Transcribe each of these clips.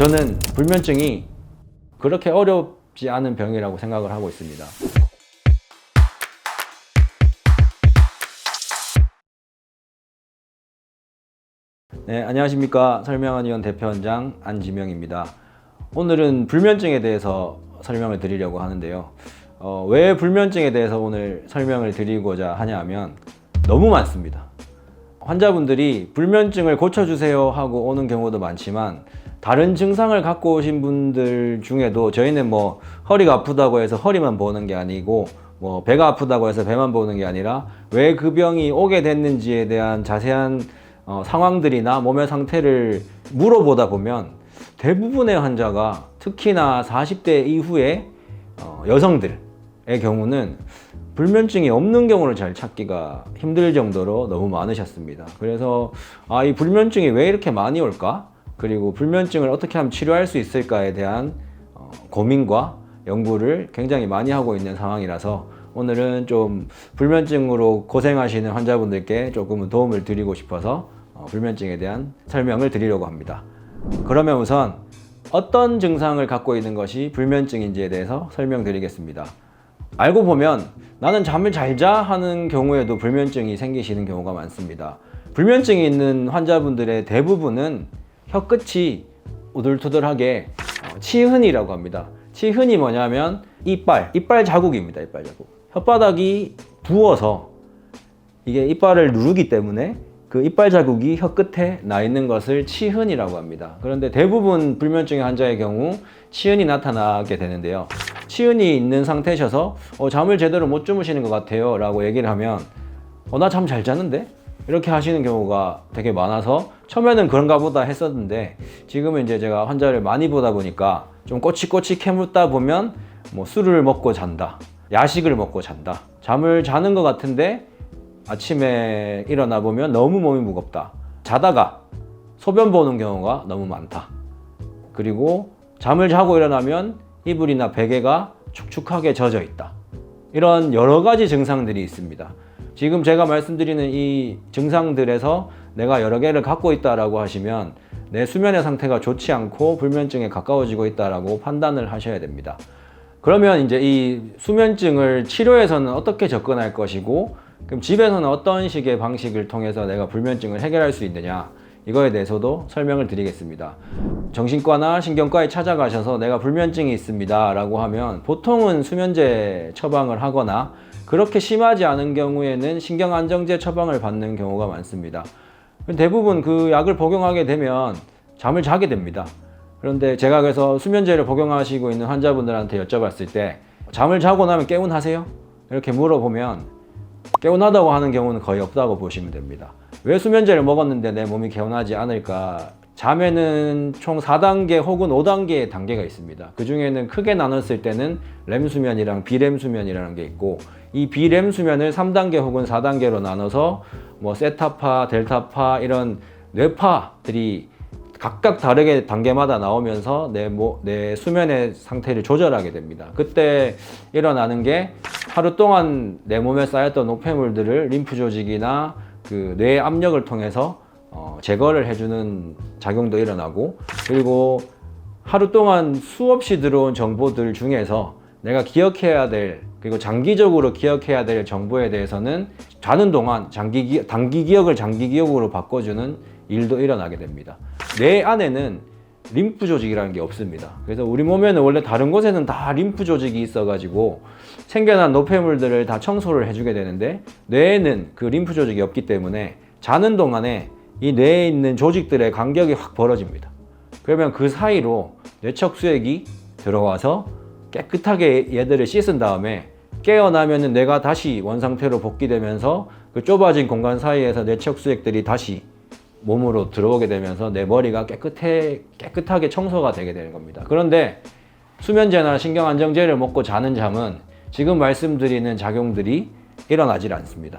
저는 불면증이 그렇게 어렵지 않은 병이라고 생각을 하고 있습니다. 네, 안녕하십니까. 설명한 의원 대표원장 안지명입니다. 오늘은 불면증에 대해서 설명을 드리려고 하는데요. 어, 왜 불면증에 대해서 오늘 설명을 드리고자 하냐면 너무 많습니다. 환자분들이 불면증을 고쳐주세요 하고 오는 경우도 많지만 다른 증상을 갖고 오신 분들 중에도 저희는 뭐 허리가 아프다고 해서 허리만 보는 게 아니고 뭐 배가 아프다고 해서 배만 보는 게 아니라 왜 그 병이 오게 됐는지에 대한 자세한 어, 상황들이나 몸의 상태를 물어보다 보면 대부분의 환자가 특히나 40대 이후에 어, 여성들의 경우는 불면증이 없는 경우를 잘 찾기가 힘들 정도로 너무 많으셨습니다. 그래서 아, 이 불면증이 왜 이렇게 많이 올까? 그리고 불면증을 어떻게 하면 치료할 수 있을까에 대한 어, 고민과 연구를 굉장히 많이 하고 있는 상황이라서 오늘은 좀 불면증으로 고생하시는 환자분들께 조금은 도움을 드리고 싶어서 어, 불면증에 대한 설명을 드리려고 합니다. 그러면 우선 어떤 증상을 갖고 있는 것이 불면증인지에 대해서 설명드리겠습니다. 알고 보면 나는 잠을 잘 자 하는 경우에도 불면증이 생기시는 경우가 많습니다. 불면증이 있는 환자분들의 대부분은 혀끝이 우들투들하게 어, 치흔이라고 합니다. 치흔이 뭐냐면 이빨, 이빨 자국입니다. 이빨 자국. 혓바닥이 부어서 이게 이빨을 누르기 때문에 그 이빨 자국이 혀 끝에 나 있는 것을 치흔이라고 합니다. 그런데 대부분 불면증의 환자의 경우 치흔이 나타나게 되는데요. 치흔이 있는 상태셔서 어, 잠을 제대로 못 주무시는 것 같아요 라고 얘기를 하면 어, 나 잠 잘 자는데? 이렇게 하시는 경우가 되게 많아서 처음에는 그런가 보다 했었는데 지금은 이제 제가 환자를 많이 보다 보니까 좀 꼬치꼬치 캐묻다 보면 뭐 술을 먹고 잔다. 야식을 먹고 잔다. 잠을 자는 것 같은데 아침에 일어나 보면 너무 몸이 무겁다. 자다가 소변 보는 경우가 너무 많다. 그리고 잠을 자고 일어나면 이불이나 베개가 축축하게 젖어 있다. 이런 여러 가지 증상들이 있습니다. 지금 제가 말씀드리는 이 증상들에서 내가 여러 개를 갖고 있다라고 하시면 내 수면의 상태가 좋지 않고 불면증에 가까워지고 있다라고 판단을 하셔야 됩니다. 그러면 이제 이 수면증을 치료해서는 어떻게 접근할 것이고 그럼 집에서는 어떤 식의 방식을 통해서 내가 불면증을 해결할 수 있느냐 이거에 대해서도 설명을 드리겠습니다. 정신과나 신경과에 찾아가셔서 내가 불면증이 있습니다 라고 하면 보통은 수면제 처방을 하거나 그렇게 심하지 않은 경우에는 신경안정제 처방을 받는 경우가 많습니다. 대부분 그 약을 복용하게 되면 잠을 자게 됩니다. 그런데 제가 그래서 수면제를 복용하시고 있는 환자분들한테 여쭤봤을 때 잠을 자고 나면 개운하세요? 이렇게 물어보면 개운하다고 하는 경우는 거의 없다고 보시면 됩니다. 왜 수면제를 먹었는데 내 몸이 개운하지 않을까? 잠에는 총 4단계 혹은 5단계의 단계가 있습니다. 그 중에는 크게 나눴을 때는 렘 수면이랑 비렘 수면이라는 게 있고 이 비렘 수면을 3단계 혹은 4단계로 나눠서 뭐 세타파, 델타파 이런 뇌파들이 각각 다르게 단계마다 나오면서 내, 모, 내 수면의 상태를 조절하게 됩니다. 그때 일어나는 게 하루 동안 내 몸에 쌓였던 노폐물들을 림프 조직이나 그뇌 압력을 통해서 어, 제거를 해주는 작용도 일어나고 그리고 하루 동안 수없이 들어온 정보들 중에서 내가 기억해야 될 그리고 장기적으로 기억해야 될 정보에 대해서는 자는 동안 장기 기, 단기 기억을 장기 기억으로 바꿔주는 일도 일어나게 됩니다. 뇌 안에는 림프 조직이라는 게 없습니다. 그래서 우리 몸에는 원래 다른 곳에는 다 림프 조직이 있어가지고 생겨난 노폐물들을 다 청소를 해주게 되는데 뇌에는 그 림프 조직이 없기 때문에 자는 동안에 이 뇌에 있는 조직들의 간격이 확 벌어집니다. 그러면 그 사이로 뇌척 수액이 들어와서 깨끗하게 얘들을 씻은 다음에 깨어나면은 뇌가 다시 원상태로 복귀되면서 그 좁아진 공간 사이에서 뇌척 수액들이 다시 몸으로 들어오게 되면서 내 머리가 깨끗해, 깨끗하게 청소가 되게 되는 겁니다. 그런데 수면제나 신경안정제를 먹고 자는 잠은 지금 말씀드리는 작용들이 일어나질 않습니다.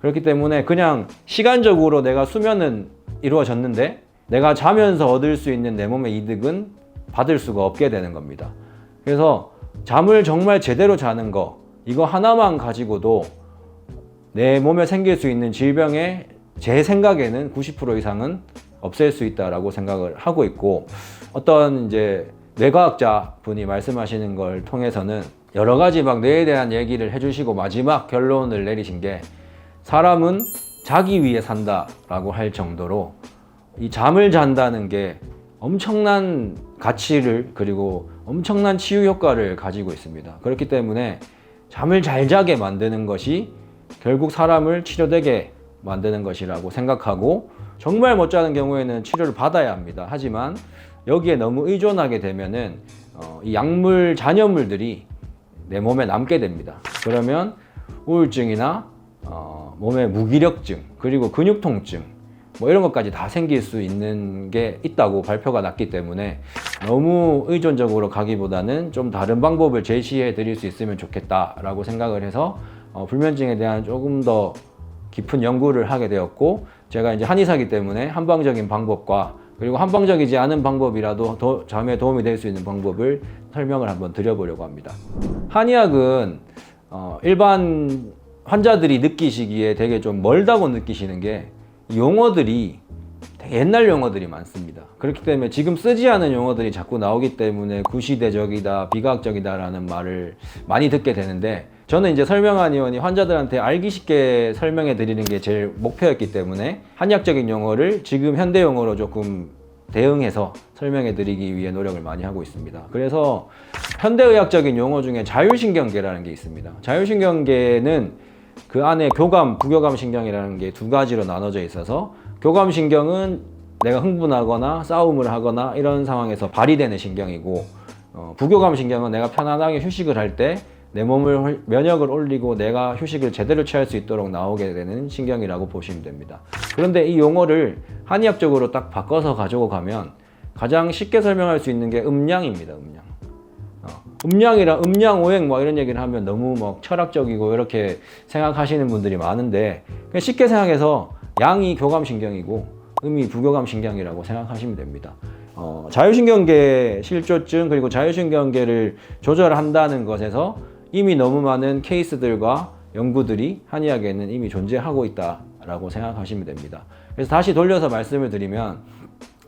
그렇기 때문에 그냥 시간적으로 내가 수면은 이루어졌는데 내가 자면서 얻을 수 있는 내 몸의 이득은 받을 수가 없게 되는 겁니다. 그래서 잠을 정말 제대로 자는 거, 이거 하나만 가지고도 내 몸에 생길 수 있는 질병의 제 생각에는 90% 이상은 없앨 수 있다라고 생각을 하고 있고 어떤 이제 뇌과학자 분이 말씀하시는 걸 통해서는 여러 가지 막 뇌에 대한 얘기를 해주시고 마지막 결론을 내리신 게 사람은 자기 위해 산다라고 할 정도로 이 잠을 잔다는 게 엄청난 가치를 그리고 엄청난 치유 효과를 가지고 있습니다. 그렇기 때문에 잠을 잘 자게 만드는 것이 결국 사람을 치료되게 만드는 것이라고 생각하고 정말 못 자는 경우에는 치료를 받아야 합니다. 하지만 여기에 너무 의존하게 되면은 어, 이 약물 잔여물들이 내 몸에 남게 됩니다. 그러면 우울증이나 어, 몸의 무기력증 그리고 근육 통증 뭐 이런 것까지 다 생길 수 있는 게 있다고 발표가 났기 때문에 너무 의존적으로 가기보다는 좀 다른 방법을 제시해 드릴 수 있으면 좋겠다라고 생각을 해서 어, 불면증에 대한 조금 더 깊은 연구를 하게 되었고 제가 이제 한의사기 때문에 한방적인 방법과 그리고 한방적이지 않은 방법이라도 더 잠에 도움이 될 수 있는 방법을 설명을 한번 드려보려고 합니다. 한의학은 어, 일반 환자들이 느끼시기에 되게 좀 멀다고 느끼시는 게 용어들이 옛날 용어들이 많습니다. 그렇기 때문에 지금 쓰지 않은 용어들이 자꾸 나오기 때문에 구시대적이다, 비과학적이다라는 말을 많이 듣게 되는데 저는 이제 설명한 의원이 환자들한테 알기 쉽게 설명해 드리는 게 제일 목표였기 때문에 한약적인 용어를 지금 현대 용어로 조금 대응해서 설명해 드리기 위해 노력을 많이 하고 있습니다. 그래서 현대의학적인 용어 중에 자율신경계라는 게 있습니다. 자율신경계는 그 안에 교감, 부교감 신경이라는 게 두 가지로 나눠져 있어서 교감 신경은 내가 흥분하거나 싸움을 하거나 이런 상황에서 발휘되는 신경이고 어, 부교감 신경은 내가 편안하게 휴식을 할 때 내 몸을 홀- 면역을 올리고 내가 휴식을 제대로 취할 수 있도록 나오게 되는 신경이라고 보시면 됩니다. 그런데 이 용어를 한의학적으로 딱 바꿔서 가지고 가면 가장 쉽게 설명할 수 있는 게 음량입니다. 음량. 어, 음량이랑 음량 오행 뭐 이런 얘기를 하면 너무 막 철학적이고 이렇게 생각하시는 분들이 많은데 쉽게 생각해서 양이 교감 신경이고 음이 부교감 신경이라고 생각하시면 됩니다. 어, 자율신경계 실조증 그리고 자율신경계를 조절한다는 것에서 이미 너무 많은 케이스들과 연구들이 한의학에는 이미 존재하고 있다라고 생각하시면 됩니다. 그래서 다시 돌려서 말씀을 드리면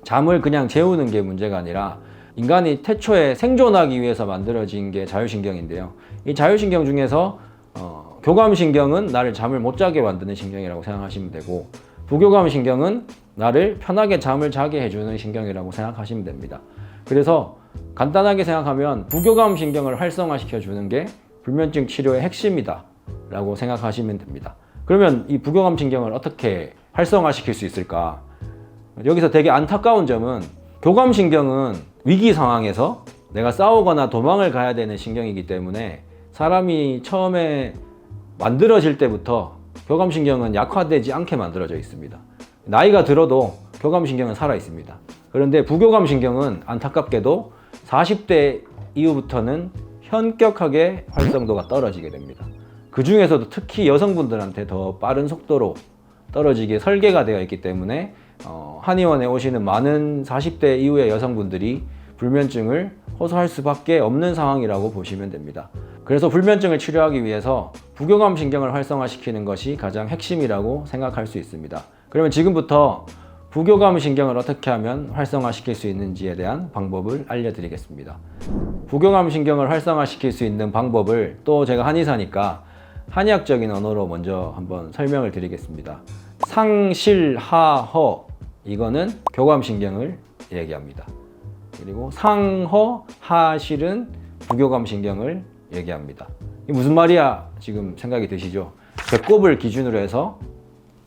잠을 그냥 재우는 게 문제가 아니라 인간이 태초에 생존하기 위해서 만들어진 게 자율신경인데요. 이 자율신경 중에서 어, 교감신경은 나를 잠을 못 자게 만드는 신경이라고 생각하시면 되고 부교감신경은 나를 편하게 잠을 자게 해주는 신경이라고 생각하시면 됩니다. 그래서 간단하게 생각하면 부교감 신경을 활성화시켜 주는 게 불면증 치료의 핵심이다 라고 생각하시면 됩니다. 그러면 이 부교감 신경을 어떻게 활성화시킬 수 있을까? 여기서 되게 안타까운 점은 교감 신경은 위기 상황에서 내가 싸우거나 도망을 가야 되는 신경이기 때문에 사람이 처음에 만들어질 때부터 교감신경은 약화되지 않게 만들어져 있습니다. 나이가 들어도 교감신경은 살아 있습니다. 그런데 부교감신경은 안타깝게도 40대 이후부터는 현격하게 활성도가 떨어지게 됩니다. 그 중에서도 특히 여성분들한테 더 빠른 속도로 떨어지게 설계가 되어 있기 때문에 어, 한의원에 오시는 많은 40대 이후의 여성분들이 불면증을 호소할 수밖에 없는 상황이라고 보시면 됩니다. 그래서 불면증을 치료하기 위해서 부교감 신경을 활성화시키는 것이 가장 핵심이라고 생각할 수 있습니다. 그러면 지금부터 부교감 신경을 어떻게 하면 활성화시킬 수 있는지에 대한 방법을 알려드리겠습니다. 부교감 신경을 활성화시킬 수 있는 방법을 또 제가 한의사니까 한의학적인 언어로 먼저 한번 설명을 드리겠습니다. 상실하허 이거는 교감신경을 얘기합니다. 그리고 상허 하실은 부교감신경을 얘기합니다. 이게 무슨 말이야? 지금 생각이 드시죠? 배꼽을 기준으로 해서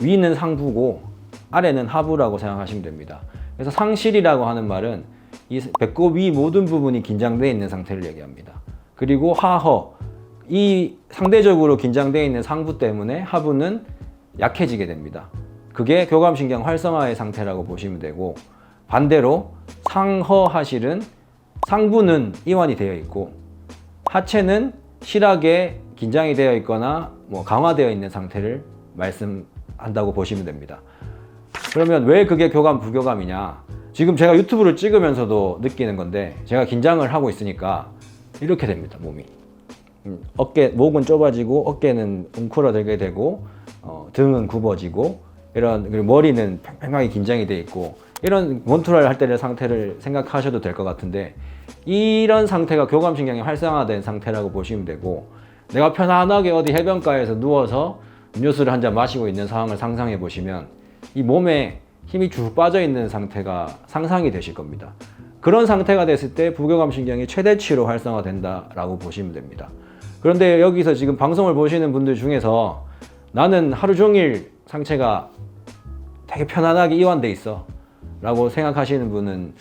위는 상부고 아래는 하부라고 생각하시면 됩니다. 그래서 상실이라고 하는 말은 이 배꼽 위 모든 부분이 긴장되어 있는 상태를 얘기합니다. 그리고 하허 이 상대적으로 긴장되어 있는 상부 때문에 하부는 약해지게 됩니다. 그게 교감신경 활성화의 상태라고 보시면 되고 반대로 상허하실은 상부는 이완이 되어 있고 하체는 실하게 긴장이 되어 있거나 뭐 강화되어 있는 상태를 말씀한다고 보시면 됩니다. 그러면 왜 그게 교감 부교감이냐? 지금 제가 유튜브를 찍으면서도 느끼는 건데 제가 긴장을 하고 있으니까 이렇게 됩니다 몸이. 음, 어깨 목은 좁아지고 어깨는 웅크러들게 되고 어, 등은 굽어지고 이런 그리고 머리는 팽팽하게 긴장이 돼 있고 이런 원투럴 할 때의 상태를 생각하셔도 될 것 같은데 이런 상태가 교감신경이 활성화된 상태라고 보시면 되고 내가 편안하게 어디 해변가에서 누워서 음료수를 한 잔 마시고 있는 상황을 상상해 보시면 이 몸에 힘이 쭉 빠져 있는 상태가 상상이 되실 겁니다. 그런 상태가 됐을 때 부교감 신경이 최대치로 활성화된다라고 보시면 됩니다. 그런데 여기서 지금 방송을 보시는 분들 중에서 나는 하루 종일 상체가 되게 편안하게 이완돼 있어 라고 생각하시는 분은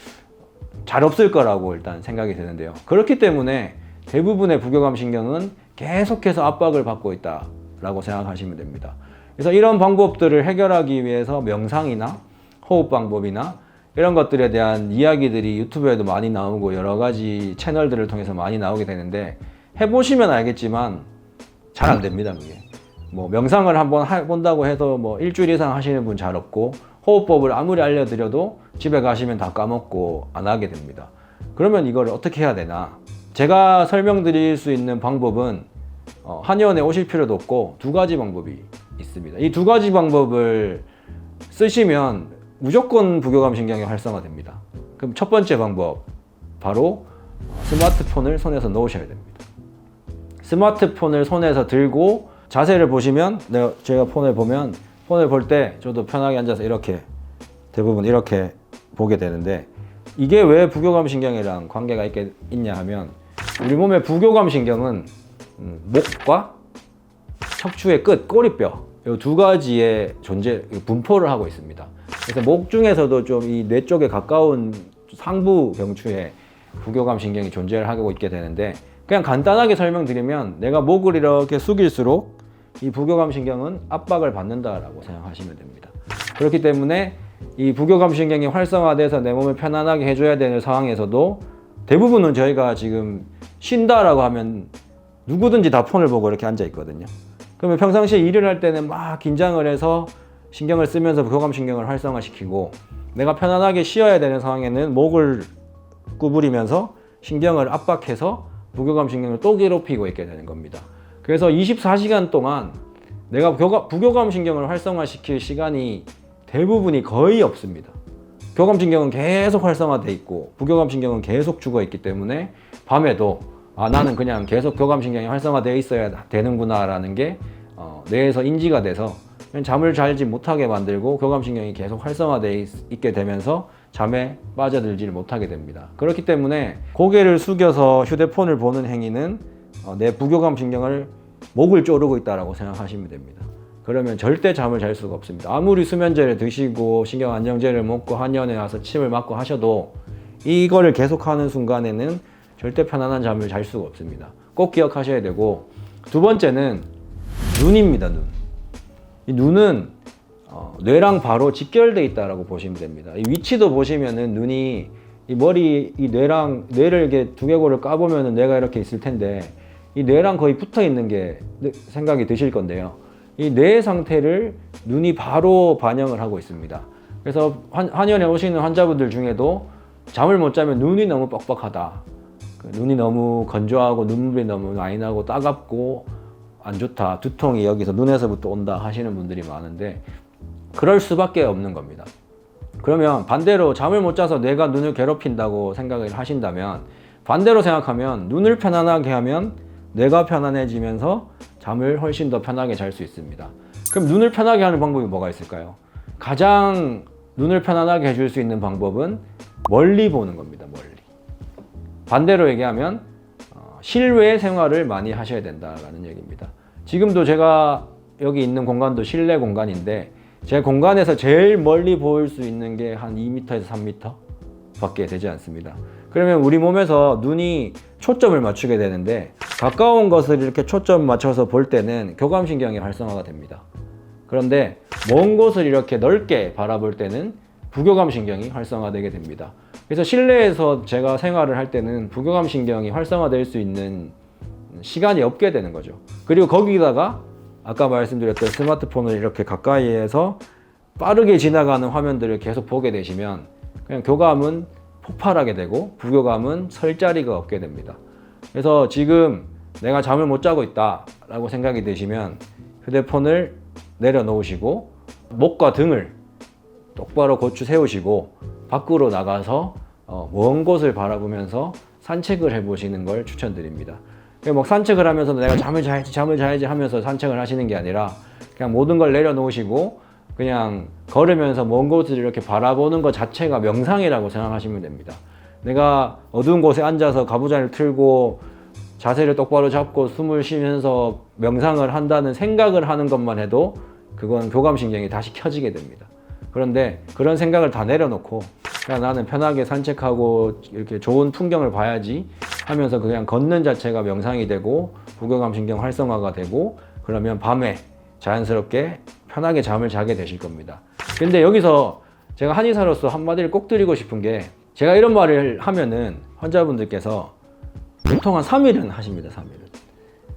잘 없을 거라고 일단 생각이 드는데요. 그렇기 때문에 대부분의 부교감 신경은 계속해서 압박을 받고 있다 라고 생각하시면 됩니다. 그래서 이런 방법들을 해결하기 위해서 명상이나 호흡 방법이나 이런 것들에 대한 이야기들이 유튜브에도 많이 나오고 여러 가지 채널들을 통해서 많이 나오게 되는데 해보시면 알겠지만 잘 안 됩니다, 그게. 뭐 명상을 한번 해본다고 해서 뭐 일주일 이상 하시는 분 잘 없고 호흡법을 아무리 알려드려도 집에 가시면 다 까먹고 안 하게 됩니다. 그러면 이걸 어떻게 해야 되나? 제가 설명드릴 수 있는 방법은 어, 한의원에 오실 필요도 없고 두 가지 방법이 있습니다. 이 두 가지 방법을 쓰시면 무조건 부교감 신경이 활성화됩니다. 그럼 첫 번째 방법 바로 스마트폰을 손에서 놓으셔야 됩니다. 스마트폰을 손에서 들고 자세를 보시면 내가 제가 폰을 보면 폰을 볼 때 저도 편하게 앉아서 이렇게 대부분 이렇게 보게 되는데 이게 왜 부교감 신경이랑 관계가 있게 있냐 하면 우리 몸의 부교감 신경은 음, 목과 척추의 끝 꼬리뼈 이 두 가지의 존재 분포를 하고 있습니다. 그래서 목 중에서도 좀 이 뇌 쪽에 가까운 상부 경추에 부교감 신경이 존재를 하고 있게 되는데 그냥 간단하게 설명드리면 내가 목을 이렇게 숙일수록 이 부교감 신경은 압박을 받는다라고 생각하시면 됩니다. 그렇기 때문에 이 부교감 신경이 활성화돼서 내 몸을 편안하게 해줘야 되는 상황에서도 대부분은 저희가 지금 쉰다라고 하면 누구든지 다 폰을 보고 이렇게 앉아 있거든요. 그러면 평상시에 일을 할 때는 막 긴장을 해서 신경을 쓰면서 교감 신경을 활성화시키고 내가 편안하게 쉬어야 되는 상황에는 목을 구부리면서 신경을 압박해서 부교감 신경을 또 괴롭히고 있게 되는 겁니다. 그래서 24시간 동안 내가 교감, 부교감 신경을 활성화시킬 시간이 대부분이 거의 없습니다. 교감 신경은 계속 활성화돼 있고 부교감 신경은 계속 죽어 있기 때문에 밤에도 아 나는 그냥 계속 교감 신경이 활성화되어 있어야 되는구나라는 게 어, 뇌에서 인지가 돼서 잠을 잘지 못하게 만들고 교감 신경이 계속 활성화되어 있, 게 되면서 잠에 빠져들지를 못하게 됩니다. 그렇기 때문에 고개를 숙여서 휴대폰을 보는 행위는 어, 내 부교감 신경을 목을 조르고 있다라고 생각하시면 됩니다. 그러면 절대 잠을 잘 수가 없습니다. 아무리 수면제를 드시고 신경 안정제를 먹고 한의원에 와서 침을 맞고 하셔도 이거를 계속하는 순간에는 절대 편안한 잠을 잘 수가 없습니다. 꼭 기억하셔야 되고 두 번째는 눈입니다. 눈. 이 눈은 어, 뇌랑 바로 직결돼 있다라고 보시면 됩니다. 이 위치도 보시면은 눈이 이 머리 이 뇌랑 뇌를 이렇게 두개골을 까보면은 뇌가 이렇게 있을 텐데 이 뇌랑 거의 붙어 있는 게 생각이 드실 건데요. 이 뇌 상태를 눈이 바로 반영을 하고 있습니다. 그래서 한, 한의원에 오시는 환자분들 중에도 잠을 못 자면 눈이 너무 뻑뻑하다. 그 눈이 너무 건조하고 눈물이 너무 많이 나고 따갑고 안 좋다. 두통이 여기서 눈에서부터 온다 하시는 분들이 많은데 그럴 수밖에 없는 겁니다. 그러면 반대로 잠을 못 자서 뇌가 눈을 괴롭힌다고 생각을 하신다면 반대로 생각하면 눈을 편안하게 하면 뇌가 편안해지면서 잠을 훨씬 더 편하게 잘 수 있습니다. 그럼 눈을 편하게 하는 방법이 뭐가 있을까요? 가장 눈을 편안하게 해줄 수 있는 방법은 멀리 보는 겁니다. 멀리. 반대로 얘기하면 어, 실외 생활을 많이 하셔야 된다라는 얘기입니다. 지금도 제가 여기 있는 공간도 실내 공간인데 제 공간에서 제일 멀리 보일 수 있는 게 한 2m에서 3m 밖에 되지 않습니다. 그러면 우리 몸에서 눈이 초점을 맞추게 되는데 가까운 것을 이렇게 초점 맞춰서 볼 때는 교감신경이 활성화가 됩니다. 그런데 먼 곳을 이렇게 넓게 바라볼 때는 부교감신경이 활성화되게 됩니다. 그래서 실내에서 제가 생활을 할 때는 부교감신경이 활성화될 수 있는 시간이 없게 되는 거죠. 그리고 거기다가 아까 말씀드렸던 스마트폰을 이렇게 가까이에서 빠르게 지나가는 화면들을 계속 보게 되시면 그냥 교감은 폭발하게 되고 부교감은 설 자리가 없게 됩니다. 그래서 지금 내가 잠을 못 자고 있다라고 생각이 드시면 휴대폰을 내려놓으시고 목과 등을 똑바로 고추 세우시고 밖으로 나가서 어, 먼 곳을 바라보면서 산책을 해보시는 걸 추천드립니다. 그막 산책을 하면서 내가 잠을 자야지 잠을 자야지 하면서 산책을 하시는 게 아니라 그냥 모든 걸 내려놓으시고 그냥 걸으면서 먼 곳을 이렇게 바라보는 것 자체가 명상이라고 생각하시면 됩니다. 내가 어두운 곳에 앉아서 가부좌를 틀고 자세를 똑바로 잡고 숨을 쉬면서 명상을 한다는 생각을 하는 것만 해도 그건 교감신경이 다시 켜지게 됩니다. 그런데 그런 생각을 다 내려놓고 그냥 나는 편하게 산책하고 이렇게 좋은 풍경을 봐야지 하면서 그냥 걷는 자체가 명상이 되고 부교감신경 활성화가 되고 그러면 밤에 자연스럽게 편하게 잠을 자게 되실 겁니다. 근데 여기서 제가 한의사로서 한마디를 꼭 드리고 싶은 게 제가 이런 말을 하면은 환자분들께서 보통 한 3일은 하십니다. 3일은.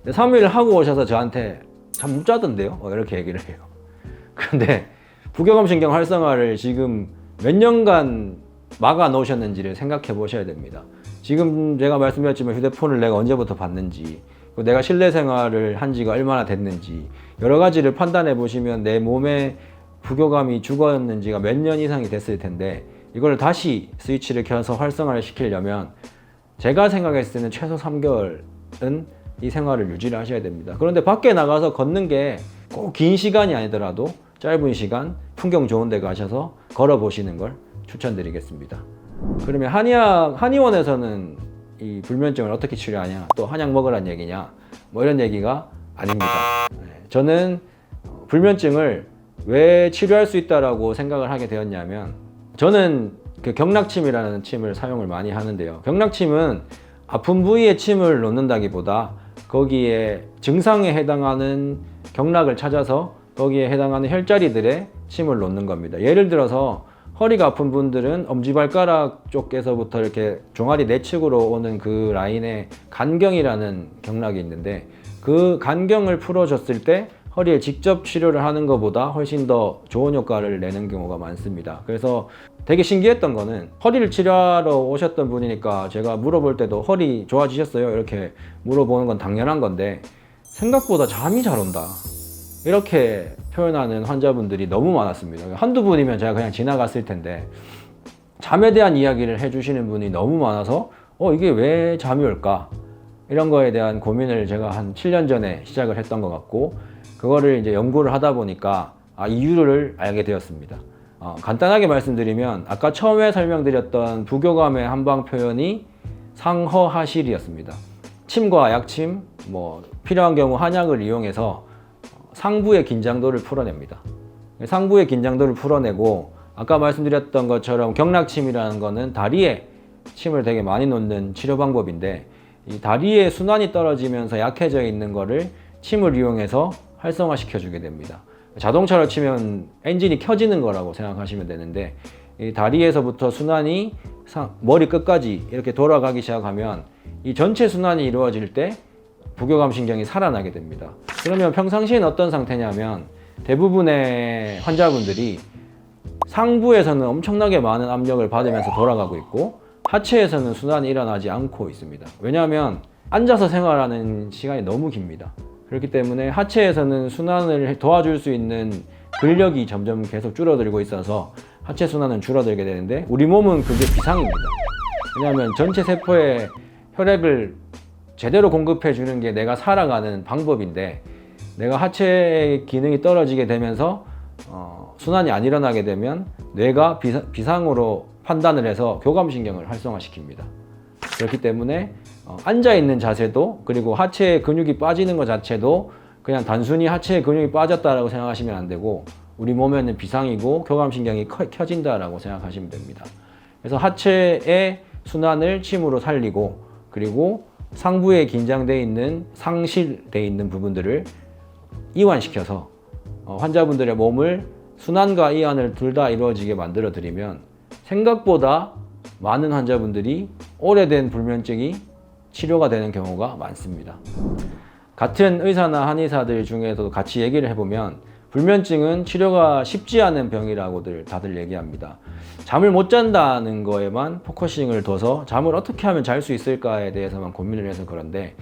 근데 3일을 하고 오셔서 저한테 잠 못 자던데요? 어, 이렇게 얘기를 해요. 근데 부교감신경 활성화를 지금 몇 년간 막아 놓으셨는지를 생각해 보셔야 됩니다. 지금 제가 말씀드렸지만 휴대폰을 내가 언제부터 봤는지, 내가 실내 생활을 한 지가 얼마나 됐는지, 여러 가지를 판단해 보시면 내 몸에 부교감이 죽었는지가 몇 년 이상이 됐을 텐데, 이걸 다시 스위치를 켜서 활성화를 시키려면 제가 생각했을 때는 최소 3개월은 이 생활을 유지를 하셔야 됩니다. 그런데 밖에 나가서 걷는 게 꼭 긴 시간이 아니더라도 짧은 시간 풍경 좋은 데 가셔서 걸어 보시는 걸 추천드리겠습니다. 그러면 한의학 한의원에서는 이 불면증을 어떻게 치료하냐? 또 한약 먹으란 얘기냐? 뭐 이런 얘기가 아닙니다. 네, 저는 어, 불면증을 왜 치료할 수 있다라고 생각을 하게 되었냐면 저는 그 경락침이라는 침을 사용을 많이 하는데요. 경락침은 아픈 부위에 침을 놓는다기보다 거기에 증상에 해당하는 경락을 찾아서 거기에 해당하는 혈자리들의 침을 놓는 겁니다. 예를 들어서 허리가 아픈 분들은 엄지발가락 쪽에서부터 이렇게 종아리 내측으로 오는 그 라인에 간경이라는 경락이 있는데 그 간경을 풀어줬을 때 허리에 직접 치료를 하는 것보다 훨씬 더 좋은 효과를 내는 경우가 많습니다. 그래서 되게 신기했던 거는 허리를 치료하러 오셨던 분이니까 제가 물어볼 때도 허리 좋아지셨어요? 이렇게 물어보는 건 당연한 건데 생각보다 잠이 잘 온다. 이렇게 표현하는 환자분들이 너무 많았습니다. 한두 분이면 제가 그냥 지나갔을 텐데 잠에 대한 이야기를 해주시는 분이 너무 많아서 어 이게 왜 잠이 올까 이런 거에 대한 고민을 제가 한 7년 전에 시작을 했던 것 같고 그거를 이제 연구를 하다 보니까 아, 이유를 알게 되었습니다. 어, 간단하게 말씀드리면 아까 처음에 설명드렸던 부교감의 한방 표현이 상허하실이었습니다. 침과 약침, 뭐 필요한 경우 한약을 이용해서 상부의 긴장도를 풀어냅니다. 상부의 긴장도를 풀어내고 아까 말씀드렸던 것처럼 경락침이라는 거는 다리에 침을 되게 많이 놓는 치료 방법인데 이 다리에 순환이 떨어지면서 약해져 있는 거를 침을 이용해서 활성화 시켜 주게 됩니다. 자동차로 치면 엔진이 켜지는 거라고 생각하시면 되는데 이 다리에서부터 순환이 상- 머리 끝까지 이렇게 돌아가기 시작하면 이 전체 순환이 이루어질 때 부교감 신경이 살아나게 됩니다. 그러면 평상시에는 어떤 상태냐면 대부분의 환자분들이 상부에서는 엄청나게 많은 압력을 받으면서 돌아가고 있고 하체에서는 순환이 일어나지 않고 있습니다. 왜냐하면 앉아서 생활하는 시간이 너무 깁니다. 그렇기 때문에 하체에서는 순환을 도와줄 수 있는 근력이 점점 계속 줄어들고 있어서 하체 순환은 줄어들게 되는데 우리 몸은 그게 비상입니다. 왜냐하면 전체 세포에 혈액을 제대로 공급해 주는 게 내가 살아가는 방법인데 내가 하체의 기능이 떨어지게 되면서 어, 순환이 안 일어나게 되면 뇌가 비상, 으로 판단을 해서 교감신경을 활성화시킵니다. 그렇기 때문에 어, 앉아 있는 자세도 그리고 하체의 근육이 빠지는 것 자체도 그냥 단순히 하체의 근육이 빠졌다라고 생각하시면 안 되고 우리 몸에는 비상이고 교감신경이 커- 켜진다라고 생각하시면 됩니다. 그래서 하체의 순환을 침으로 살리고 그리고 상부에 긴장돼 있는 상실돼 있는 부분들을 이완시켜서 어, 환자분들의 몸을 순환과 이완을 둘 다 이루어지게 만들어 드리면 생각보다 많은 환자분들이 오래된 불면증이 치료가 되는 경우가 많습니다. 같은 의사나 한의사들 중에서도 같이 얘기를 해보면 불면증은 치료가 쉽지 않은 병이라고들 다들 얘기합니다. 잠을 못 잔다는 거에만 포커싱을 둬서 잠을 어떻게 하면 잘 수 있을까에 대해서만 고민을 해서 그런데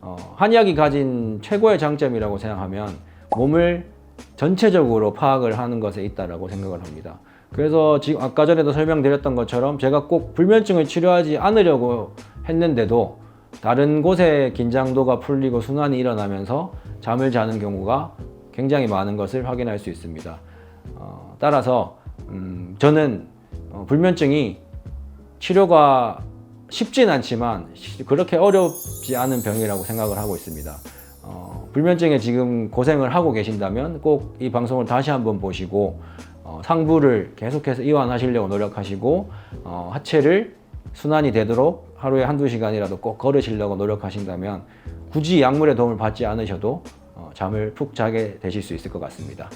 어, 한의학이 가진 최고의 장점이라고 생각하면 몸을 전체적으로 파악을 하는 것에 있다라고 생각을 합니다. 그래서 지금 아까 전에도 설명드렸던 것처럼 제가 꼭 불면증을 치료하지 않으려고 했는데도 다른 곳에 긴장도가 풀리고 순환이 일어나면서 잠을 자는 경우가 굉장히 많은 것을 확인할 수 있습니다. 어, 따라서 음, 저는 어, 불면증이 치료가 쉽진 않지만 시- 그렇게 어렵지 않은 병이라고 생각을 하고 있습니다. 어, 불면증에 지금 고생을 하고 계신다면 꼭 이 방송을 다시 한번 보시고 어, 상부를 계속해서 이완하시려고 노력하시고 어, 하체를 순환이 되도록 하루에 한두 시간이라도 꼭 걸으시려고 노력하신다면 굳이 약물의 도움을 받지 않으셔도 어, 잠을 푹 자게 되실 수 있을 것 같습니다.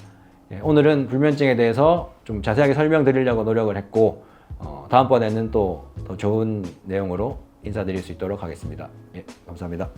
예, 오늘은 불면증에 대해서 좀 자세하게 설명드리려고 노력을 했고 어, 다음번에는 또 더 좋은 내용으로 인사드릴 수 있도록 하겠습니다. 예, 감사합니다.